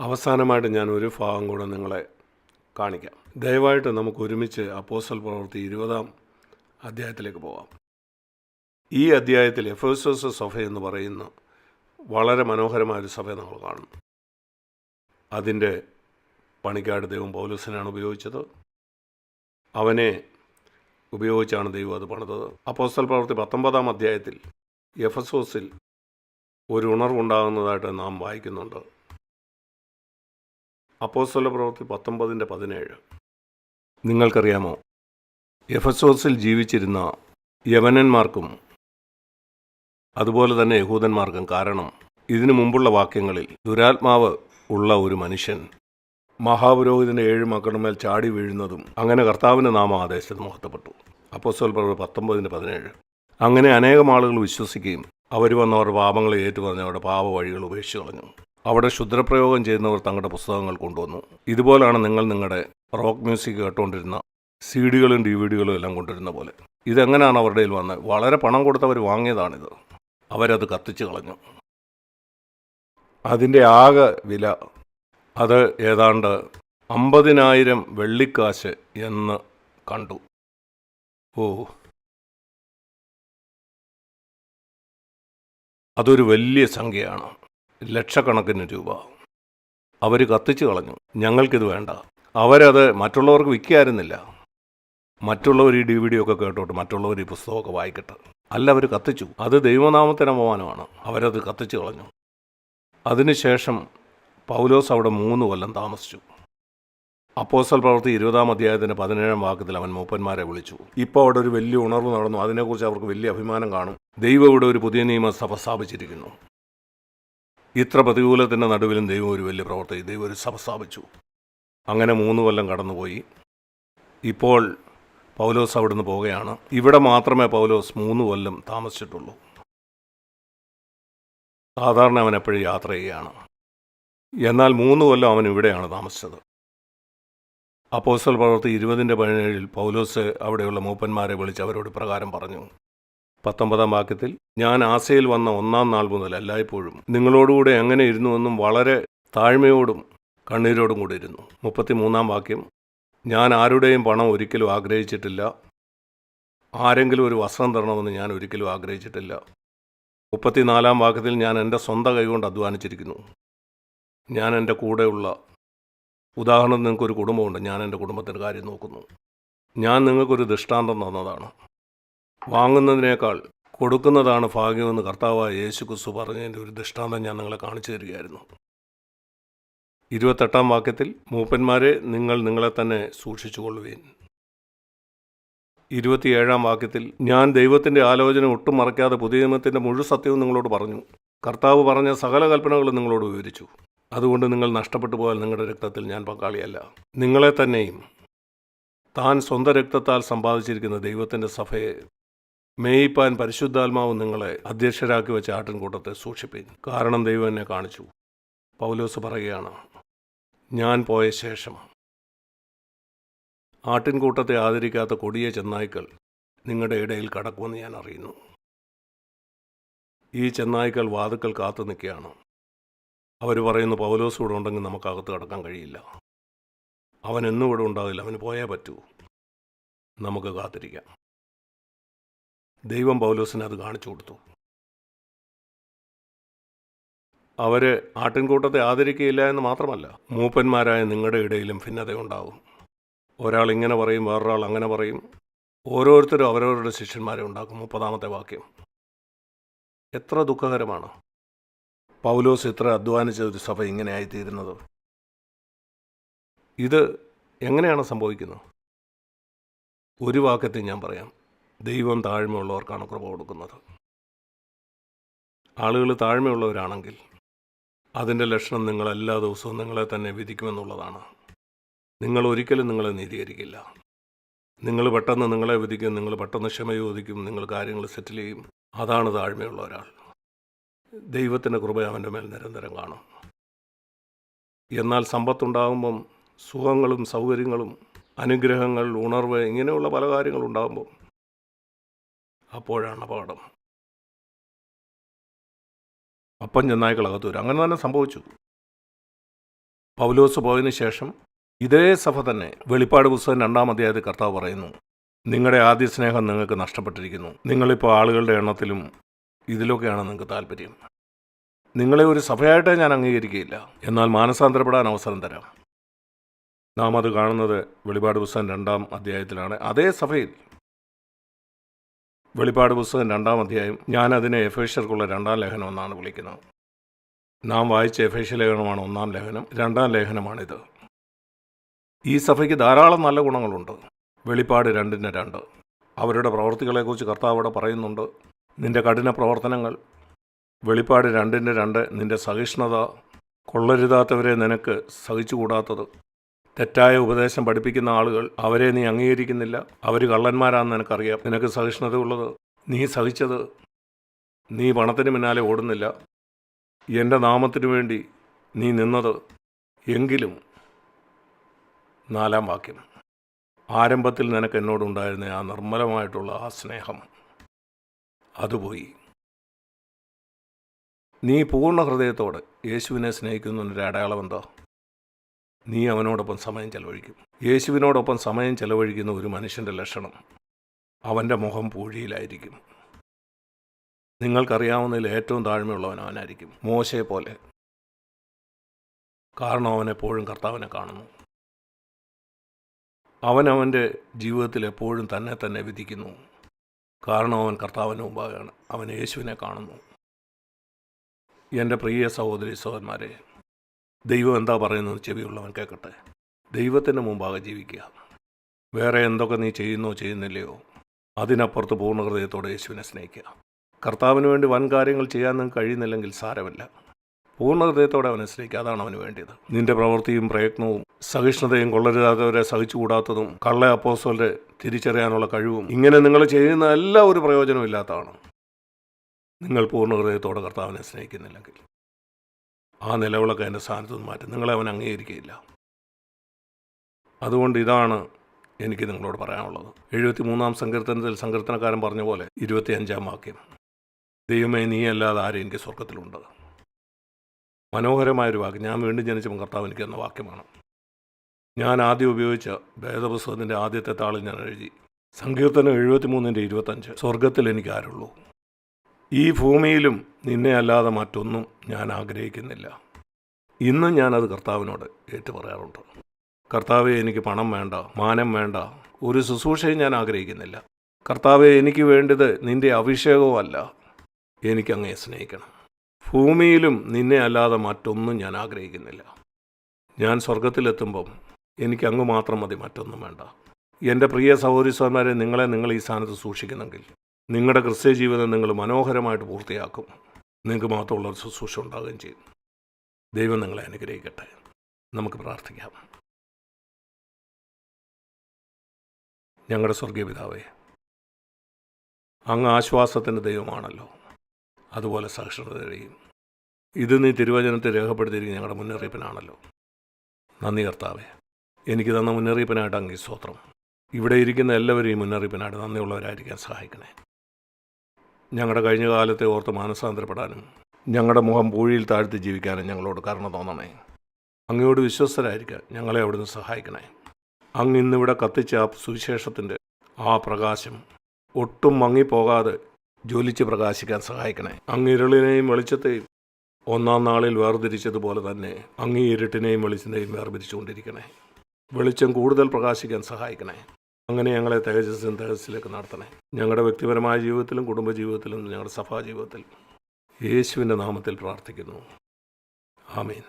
അവസാനമായിട്ട് ഞാൻ ഒരു ഭാഗം കൂടെ നിങ്ങളെ കാണിക്കാം. ദയവായിട്ട് നമുക്ക് ഒരുമിച്ച് അപ്പോസ്റ്റൽ പ്രവൃത്തി ഇരുപതാം അധ്യായത്തിലേക്ക് പോകാം ഈ അധ്യായത്തിൽ എഫേസോസ് സഭ എന്ന് പറയുന്ന വളരെ മനോഹരമായ ഒരു സഭ നമ്മൾ കാണുന്നു അതിന്റെ പണിക്കാട് ദൈവം പൗലൂസിനാണ് ഉപയോഗിച്ചത്. അവനെ ഉപയോഗിച്ചാണ് ദൈവം അത് പണിതത്. അപ്പോസ്റ്റൽ പ്രവൃത്തി പത്തൊമ്പതാം അധ്യായത്തിൽ എഫസോസിൽ ഒരു ഉണർവുണ്ടാകുന്നതായിട്ട് നാം വായിക്കുന്നുണ്ട്. അപ്പോസ്തല പ്രവൃത്തി പത്തൊമ്പതിന്റെ പതിനേഴ്. നിങ്ങൾക്കറിയാമോ? എഫസോസിൽ ജീവിച്ചിരുന്ന യവനന്മാർക്കും അതുപോലെ തന്നെ യഹൂദന്മാർക്കും കാരണം ഇതിനു മുമ്പുള്ള വാക്യങ്ങളിൽ ദുരാത്മാവ് ഉള്ള ഒരു മനുഷ്യൻ മഹാപുരോഹിതന്റെ ഏഴ് മക്കളുടെ മേൽ ചാടി വീഴുന്നതും അങ്ങനെ കർത്താവിന്റെ നാമം ആദേശത്ത് മഹത്വപ്പെട്ടു. അപ്പോസ്തല പ്രവൃത്തി പത്തൊമ്പതിന്റെ പതിനേഴ്. അങ്ങനെ അനേകം ആളുകൾ വിശ്വസിക്കുകയും അവർ വന്നവരുടെ പാപങ്ങളെ ഏറ്റുപറഞ്ഞ് അവരുടെ പാപ വഴികൾ ഉപേക്ഷിച്ചു കളഞ്ഞു. അവിടെ ക്ഷുദ്രപ്രയോഗം ചെയ്യുന്നവർ തങ്ങളുടെ പുസ്തകങ്ങൾ കൊണ്ടുവന്നു. ഇതുപോലാണ് നിങ്ങൾ നിങ്ങളുടെ റോക്ക് മ്യൂസിക് കേട്ടുകൊണ്ടിരുന്ന സി ഡികളും ഡി വി ഡികളും എല്ലാം കൊണ്ടുവരുന്ന പോലെ. ഇതെങ്ങനെയാണ് അവരുടെ വന്നത്? വളരെ പണം കൊടുത്തവർ വാങ്ങിയതാണിത്. അവരത് കത്തിച്ചു കളഞ്ഞു. അതിന്റെ ആകെ വില അത് ഏതാണ്ട് അമ്പതിനായിരം വെള്ളിക്കാശ് എന്ന് കണ്ടു. ഓ. അതൊരു വലിയ സംഖ്യയാണ്. ലക്ഷക്കണക്കിന് രൂപ. അവർ കത്തിച്ചു കളഞ്ഞു. ഞങ്ങൾക്കിത് വേണ്ട. അവരത് മറ്റുള്ളവർക്ക് വിൽക്കായിരുന്നില്ല. മറ്റുള്ളവർ ഈ ഡി വി ഡി ഒക്കെ കേട്ടോട്ട് മറ്റുള്ളവർ ഈ പുസ്തകമൊക്കെ വായിക്കട്ടെ. അല്ല അവർ കത്തിച്ചു. അത് ദൈവനാമത്തിന് അപമാനമാണ്. അവരത് കത്തിച്ചു കളഞ്ഞു. അതിനുശേഷം പൗലോസ് അവിടെ മൂന്ന് കൊല്ലം താമസിച്ചു. അപ്പോസ്റ്റൽ പ്രവൃത്തി ഇരുപതാം അധ്യായത്തിന്റെ പതിനേഴാം വാക്യത്തിൽ അവൻ മൂപ്പന്മാരെ വിളിച്ചു. ഇപ്പോൾ അവിടെ ഒരു വലിയ ഉണർവ് നടന്നു. അതിനെക്കുറിച്ച് അവർക്ക് വലിയ അഭിമാനം കാണും. ദൈവം ഇവിടെ ഒരു പുതിയ നിയമസഭ സ്ഥാപിച്ചിരിക്കുന്നു. ഇത്ര പ്രതികൂലത്തിന്റെ നടുവിലും ദൈവം ഒരു വലിയ പ്രവർത്തി ദൈവം ഒരു സഭ സ്ഥാപിച്ചു. അങ്ങനെ മൂന്ന് കൊല്ലം കടന്നുപോയി. ഇപ്പോൾ പൗലോസ് അവിടുന്ന് പോവുകയാണ്. ഇവിടെ മാത്രമേ പൗലോസ് മൂന്ന് കൊല്ലം താമസിച്ചിട്ടുള്ളൂ. സാധാരണ അവൻ എപ്പോഴും യാത്ര ചെയ്യുകയാണ്. എന്നാൽ മൂന്ന് കൊല്ലം അവൻ ഇവിടെയാണ് താമസിച്ചത്. അപ്പോസ്റ്റൽ പ്രവർത്തി ഇരുപതിന്റെ പതിനേഴിൽ പൗലോസ് അവിടെയുള്ള മൂപ്പന്മാരെ വിളിച്ച് അവരോട് പ്രകാരം പറഞ്ഞു പത്തൊമ്പതാം വാക്യത്തിൽ ഞാൻ ആശയിൽ വന്ന ഒന്നാം നാൾ മുതൽ എല്ലായ്പ്പോഴും നിങ്ങളോടുകൂടെ എങ്ങനെ ഇരുന്നുവെന്നും വളരെ താഴ്മയോടും കണ്ണീരോടും കൂടി ഇരുന്നു. മുപ്പത്തിമൂന്നാം വാക്യം ഞാൻ ആരുടെയും പണം ഒരിക്കലും ആഗ്രഹിച്ചിട്ടില്ല. ആരെങ്കിലും ഒരു വസ്ത്രം തരണമെന്ന് ഞാൻ ഒരിക്കലും ആഗ്രഹിച്ചിട്ടില്ല. മുപ്പത്തിനാലാം വാക്യത്തിൽ ഞാൻ എന്റെ സ്വന്തം കൈകൊണ്ട് അധ്വാനിച്ചിരിക്കുന്നു. ഞാൻ എന്റെ കൂടെയുള്ള ഉദാഹരണം നിങ്ങൾക്കൊരു കുടുംബമുണ്ട്. ഞാൻ എന്റെ കുടുംബത്തിന്റെ കാര്യം നോക്കുന്നു. ഞാൻ നിങ്ങൾക്കൊരു ദൃഷ്ടാന്തം തന്നതാണ്. വാങ്ങുന്നതിനേക്കാൾ കൊടുക്കുന്നതാണ് ഭാഗ്യമെന്ന് കർത്താവായ യേശു ക്രിസ്തു പറഞ്ഞതിന്റെ ഒരു ദൃഷ്ടാന്തം ഞാൻ നിങ്ങളെ കാണിച്ചു തരികയായിരുന്നു. ഇരുപത്തെട്ടാം വാക്യത്തിൽ മൂപ്പന്മാരെ നിങ്ങൾ നിങ്ങളെ തന്നെ സൂക്ഷിച്ചുകൊള്ളുവീൻ. ഇരുപത്തിയേഴാം വാക്യത്തിൽ ഞാൻ ദൈവത്തിന്റെ ആലോചന ഒട്ടും മറക്കാതെ പുതിയ നിയമത്തിന്റെ മുഴുവൻ സത്യവും നിങ്ങളോട് പറഞ്ഞു. കർത്താവ് പറഞ്ഞ സകല കൽപ്പനകളും നിങ്ങളോട് വിവരിച്ചു. അതുകൊണ്ട് നിങ്ങൾ നഷ്ടപ്പെട്ടു പോയാൽ നിങ്ങളുടെ രക്തത്തിൽ ഞാൻ പങ്കാളിയല്ല. നിങ്ങളെ തന്നെയും താൻ സ്വന്തം രക്തത്താൽ സമ്പാദിച്ചിരിക്കുന്ന ദൈവത്തിന്റെ സഭയെ മേയിപ്പാൻ പരിശുദ്ധാത്മാവ് നിങ്ങളെ അധ്യക്ഷരാക്കി വെച്ച ആട്ടിൻകൂട്ടത്തെ സൂക്ഷിപ്പിൻ കാരണം ദൈവം എന്നെ കാണിച്ചു. പൗലോസ് പറയുകയാണ് ഞാൻ പോയ ശേഷം ആട്ടിൻകൂട്ടത്തെ ആദരിക്കാത്ത കൊടിയ ചെന്നായ്ക്കൾ നിങ്ങളുടെ ഇടയിൽ കടക്കുമെന്ന് ഞാൻ അറിയുന്നു. ഈ ചെന്നായ്ക്കൾ വാതുക്കൾ കാത്തു നിൽക്കുകയാണ്. അവർ പറയുന്നു പൗലോസ് ഇവിടെ ഉണ്ടെങ്കിൽ നമുക്കകത്ത് കടക്കാൻ കഴിയില്ല. അവൻ എന്നും ഇവിടെ ഉണ്ടാകില്ല അവന് പോയേ പറ്റൂ. നമുക്ക് കാത്തിരിക്കാം. ദൈവം പൗലോസിനെ അത് കാണിച്ചു കൊടുത്തു. അവർ ആട്ടിൻകൂട്ടത്തെ ആദരിക്കുകയില്ല എന്ന് മാത്രമല്ല മൂപ്പന്മാരായ നിങ്ങളുടെ ഇടയിലും ഭിന്നതയുണ്ടാവും. ഒരാൾ ഇങ്ങനെ പറയും വേറൊരാൾ അങ്ങനെ പറയും. ഓരോരുത്തരും അവരവരുടെ ശിഷ്യന്മാരെ ഉണ്ടാക്കും. മുപ്പതാമത്തെ വാക്യം. എത്ര ദുഃഖകരമാണ്. പൗലോസ് ഇത്ര അധ്വാനിച്ച ഒരു സഭ ഇങ്ങനെയായിത്തീരുന്നത്. ഇത് എങ്ങനെയാണ് സംഭവിക്കുന്നത്? ഒരു വാക്യത്തിൽ ഞാൻ പറയാം. ദൈവം താഴ്മയുള്ളവർക്കാണ് കൃപ കൊടുക്കുന്നത്. ആളുകൾ താഴ്മയുള്ളവരാണെങ്കിൽ അതിന്റെ ലക്ഷണം നിങ്ങൾ എല്ലാ ദിവസവും നിങ്ങളെ തന്നെ വിധിക്കുമെന്നുള്ളതാണ്. നിങ്ങൾ ഒരിക്കലും നിങ്ങളെ നീതീകരിക്കില്ല. നിങ്ങൾ പെട്ടെന്ന് നിങ്ങളെ വിധിക്കും നിങ്ങൾ പെട്ടെന്ന് ക്ഷമ ചോദിക്കും നിങ്ങൾ കാര്യങ്ങൾ സെറ്റിൽ ചെയ്യും. അതാണ് താഴ്മയുള്ള ഒരാൾ. ദൈവത്തിന്റെ കൃപ അവന്റെ മേൽ നിരന്തരം കാണും. എന്നാൽ സമ്പത്തുണ്ടാകുമ്പം സുഖങ്ങളും സൗകര്യങ്ങളും അനുഗ്രഹങ്ങൾ ഉണർവ് ഇങ്ങനെയുള്ള പല കാര്യങ്ങളുണ്ടാകുമ്പം അപ്പോഴാണ് അപകടം. അപ്പം ചെന്നായ്ക്കൾ വരും. അങ്ങനെ തന്നെ സംഭവിച്ചു. പൗലോസ് പോയതിന് ശേഷം ഇതേ സഭ തന്നെ വെളിപ്പാട് പുസ്തകം രണ്ടാം അധ്യായത്തിൽ കർത്താവ് പറയുന്നു നിങ്ങളുടെ ആദ്യ സ്നേഹം നിങ്ങൾക്ക് നഷ്ടപ്പെട്ടിരിക്കുന്നു. നിങ്ങളിപ്പോൾ ആളുകളുടെ എണ്ണത്തിലും ഇതിലൊക്കെയാണ് നിങ്ങൾക്ക് താല്പര്യം നിങ്ങളെ ഒരു സഭയായിട്ടേ ഞാൻ അംഗീകരിക്കുകയില്ല. എന്നാൽ മാനസാന്തരപ്പെടാൻ അവസരം തരാം. നാം അത് കാണുന്നത് വെളിപാട് പുസ്തകം രണ്ടാം അധ്യായത്തിലാണ്. അതേ സഭയിൽ വെളിപാട് പുസ്തകം രണ്ടാം അധ്യായം. ഞാൻ അതിനെ എഫേഷ്യർക്കുള്ള രണ്ടാം ലേഖനം എന്നാണ് വിളിക്കുന്നത്. നാം വായിച്ച എഫേഷ്യ ലേഖനമാണ് ഒന്നാം ലേഖനം. രണ്ടാം ലേഖനമാണിത്. ഈ സഭയ്ക്ക് ധാരാളം നല്ല ഗുണങ്ങളുണ്ട്. വെളിപ്പാട് രണ്ടിന് രണ്ട്. അവരുടെ പ്രവർത്തികളെക്കുറിച്ച് കർത്താവ് അവിടെ പറയുന്നുണ്ട്. നിന്റെ കഠിന പ്രവർത്തനങ്ങൾ വെളിപ്പാട് രണ്ടിന്റെ രണ്ട് നിന്റെ സഹിഷ്ണുത കൊള്ളരുതാത്തവരെ നിനക്ക് സഹിച്ചുകൂടാത്തത്. തെറ്റായ ഉപദേശം പഠിപ്പിക്കുന്ന ആളുകൾ അവരെ നീ അംഗീകരിക്കുന്നില്ല. അവർ കള്ളന്മാരാണെന്ന് നിനക്കറിയാം. നിനക്ക് സഹിഷ്ണുത ഉള്ളത് നീ സഹിച്ചത് നീ പണത്തിന് പിന്നാലെ ഓടുന്നില്ല. എന്റെ നാമത്തിനു വേണ്ടി നീ നിന്നത് എങ്കിലും നാലാം വാക്യം. ആരംഭത്തിൽ നിനക്ക് എന്നോടുണ്ടായിരുന്ന ആ നിർമ്മലമായിട്ടുള്ള ആ സ്നേഹം അതുപോയി നീ പൂർണ ഹൃദയത്തോടെ യേശുവിനെ സ്നേഹിക്കുന്നതിന്റെ അടയാളം എന്താ? നീ അവനോടൊപ്പം സമയം ചെലവഴിക്കും. യേശുവിനോടൊപ്പം സമയം ചെലവഴിക്കുന്ന ഒരു മനുഷ്യന്റെ ലക്ഷണം അവന്റെ മുഖം പൂഴിയിലായിരിക്കും. നിങ്ങൾക്കറിയാവുന്നതിൽ ഏറ്റവും താഴ്മയുള്ളവൻ അവനായിരിക്കും. മോശയെ പോലെ. കാരണം അവൻ എപ്പോഴും കർത്താവിനെ കാണുന്നു. അവൻ ജീവിതത്തിൽ എപ്പോഴും തന്നെ തന്നെ വിധിക്കുന്നു. കാരണം അവൻ കർത്താവിന് മുമ്പാകെയാണ്. അവൻ യേശുവിനെ കാണുന്നു. എന്റെ പ്രിയ സഹോദരി സഹോദരന്മാരെ ദൈവം എന്താ പറയുന്നത് ചെവിയുള്ളവൻ കേൾക്കട്ടെ. ദൈവത്തിന്റെ മുമ്പാകെ ജീവിക്കുക. വേറെ എന്തൊക്കെ നീ ചെയ്യുന്നോ ചെയ്യുന്നില്ലയോ അതിനപ്പുറത്ത് പൂർണ ഹൃദയത്തോടെ യേശുവിനെ സ്നേഹിക്കുക. കർത്താവിന് വേണ്ടി വൻ കാര്യങ്ങൾ ചെയ്യാൻ നിങ്ങൾക്ക് കഴിയുന്നില്ലെങ്കിൽ സാരമില്ല. പൂർണ ഹൃദയത്തോടെ അവനെ സ്നേഹിക്കുക. അതാണ് അവന് വേണ്ടിയത്. നിന്റെ പ്രവൃത്തിയും പ്രയത്നവും സഹിഷ്ണുതയും കൊള്ളരുതാത്തവരെ സഹിച്ചുകൂടാത്തതും കള്ള അപ്പോസോലെ തിരിച്ചറിയാനുള്ള കഴിവും ഇങ്ങനെ നിങ്ങൾ ചെയ്യുന്ന എല്ലാ ഒരു പ്രയോജനവും ഇല്ലാത്തതാണ്. നിങ്ങൾ പൂർണ ഹൃദയത്തോടെ കർത്താവിനെ സ്നേഹിക്കുന്നില്ലെങ്കിൽ. ആ നിലവിളക്ക് എന്റെ സ്ഥാനത്ത് നിന്ന് മാറ്റും. നിങ്ങളെ അവൻ അംഗീകരിക്കുകയില്ല. അതുകൊണ്ട് ഇതാണ് എനിക്ക് നിങ്ങളോട് പറയാനുള്ളത്. എഴുപത്തി മൂന്നാം സങ്കീർത്തനത്തിൽ സങ്കീർത്തനക്കാരൻ പറഞ്ഞ പോലെ ഇരുപത്തിയഞ്ചാം വാക്യം. ദൈവമേ നീ അല്ലാതെ ആരും എനിക്ക് സ്വർഗത്തിലുണ്ട് മനോഹരമായൊരു വാക്യം. ഞാൻ വീണ്ടും ജനിച്ചപ്പോൾ കർത്താവ് എനിക്ക് എന്ന വാക്യമാണ്. ഞാൻ ആദ്യം ഉപയോഗിച്ച വേദപുസ്തകത്തിന്റെ ആദ്യത്തെ താളിൽ ഞാൻ എഴുതി. സങ്കീർത്തനം എഴുപത്തിമൂന്നിന്റെ ഇരുപത്തഞ്ച് സ്വർഗത്തിൽ എനിക്ക് ആരുള്ളൂ? ഈ ഭൂമിയിലും നിന്നെ അല്ലാതെ മറ്റൊന്നും ഞാൻ ആഗ്രഹിക്കുന്നില്ല. ഇന്നും ഞാനത് കർത്താവിനോട് ഏറ്റു പറയാറുണ്ട് കർത്താവെ എനിക്ക് പണം വേണ്ട മാനം വേണ്ട ഒരു ശുശ്രൂഷയും ഞാൻ ആഗ്രഹിക്കുന്നില്ല. കർത്താവെ എനിക്ക് വേണ്ടത് നിന്റെ അഭിഷേകവുമല്ല എനിക്കങ്ങയെ സ്നേഹിക്കണം. ഭൂമിയിലും നിന്നെ അല്ലാതെ മറ്റൊന്നും ഞാൻ ആഗ്രഹിക്കുന്നില്ല. ഞാൻ സ്വർഗത്തിലെത്തുമ്പം എനിക്ക് അങ്ങ് മാത്രം മതി മറ്റൊന്നും വേണ്ട. എന്റെ പ്രിയ സഹോദരി സഹോദരന്മാരെ നിങ്ങളെ നിങ്ങൾ ഈ സ്ഥാനത്ത് സൂക്ഷിക്കുന്നെങ്കിൽ നിങ്ങളുടെ ക്രിസ്ത്യ ജീവിതം നിങ്ങൾ മനോഹരമായിട്ട് പൂർത്തിയാക്കും. നിങ്ങൾക്ക് മാത്രമുള്ള ഒരു ശുശ്രൂഷ ഉണ്ടാകുകയും ചെയ്യും. ദൈവം നിങ്ങളെ അനുഗ്രഹിക്കട്ടെ. നമുക്ക് പ്രാർത്ഥിക്കാം. ഞങ്ങളുടെ സ്വർഗീയ പിതാവേ അങ്ങ് ആശ്വാസത്തിന്റെ ദൈവമാണല്ലോ. അതുപോലെ സഹിഷ്ണുതയും ഇത് നീ തിരുവചനത്തെ രേഖപ്പെടുത്തിയിരിക്കുന്ന ഞങ്ങളുടെ മുന്നറിയിപ്പിനാണല്ലോ. നന്ദി കർത്താവേ. എനിക്ക് തന്ന മുന്നറിയിപ്പിനായിട്ട് അങ്ങ് സ്തോത്രം. ഇവിടെ ഇരിക്കുന്ന എല്ലാവരും ഈ മുന്നറിയിപ്പിനായിട്ട് നന്ദിയുള്ളവരായിരിക്കാൻ സഹായിക്കണേ. ഞങ്ങളുടെ കഴിഞ്ഞ കാലത്തെ ഓർത്ത് മാനസാന്തരപ്പെടാനും ഞങ്ങളുടെ മുഖം പൂഴിയിൽ താഴ്ത്തി ജീവിക്കാനും ഞങ്ങളോട് കാരണം തോന്നണേ അങ്ങയോട് വിശ്വസ്തരായിരിക്കാൻ ഞങ്ങളെ അവിടുന്ന് സഹായിക്കണേ അങ്ങ് ഇന്നിവിടെ കത്തിച്ച ആ സുവിശേഷത്തിന്റെ ആ പ്രകാശം ഒട്ടും മങ്ങിപ്പോകാതെ ജോലിച്ച് പ്രകാശിക്കാൻ സഹായിക്കണേ അങ്ങ് ഇരുളിനെയും വെളിച്ചത്തെയും ഒന്നാം നാളിൽ വേർതിരിച്ചതുപോലെ തന്നെ അങ്ങ് ഇരുട്ടിനെയും വെളിച്ചത്തെയും വേർതിരിച്ചുകൊണ്ടിരിക്കണേ വെളിച്ചം കൂടുതൽ പ്രകാശിക്കാൻ സഹായിക്കണേ അങ്ങനെ ഞങ്ങളെ തേജസ്സിലും തേജസ്സിലേക്ക് നടത്തണേ. ഞങ്ങളുടെ വ്യക്തിപരമായ ജീവിതത്തിലും കുടുംബജീവിതത്തിലും ഞങ്ങളുടെ സഭാ ജീവിതത്തിലും യേശുവിന്റെ നാമത്തിൽ പ്രാർത്ഥിക്കുന്നു. ആമീൻ.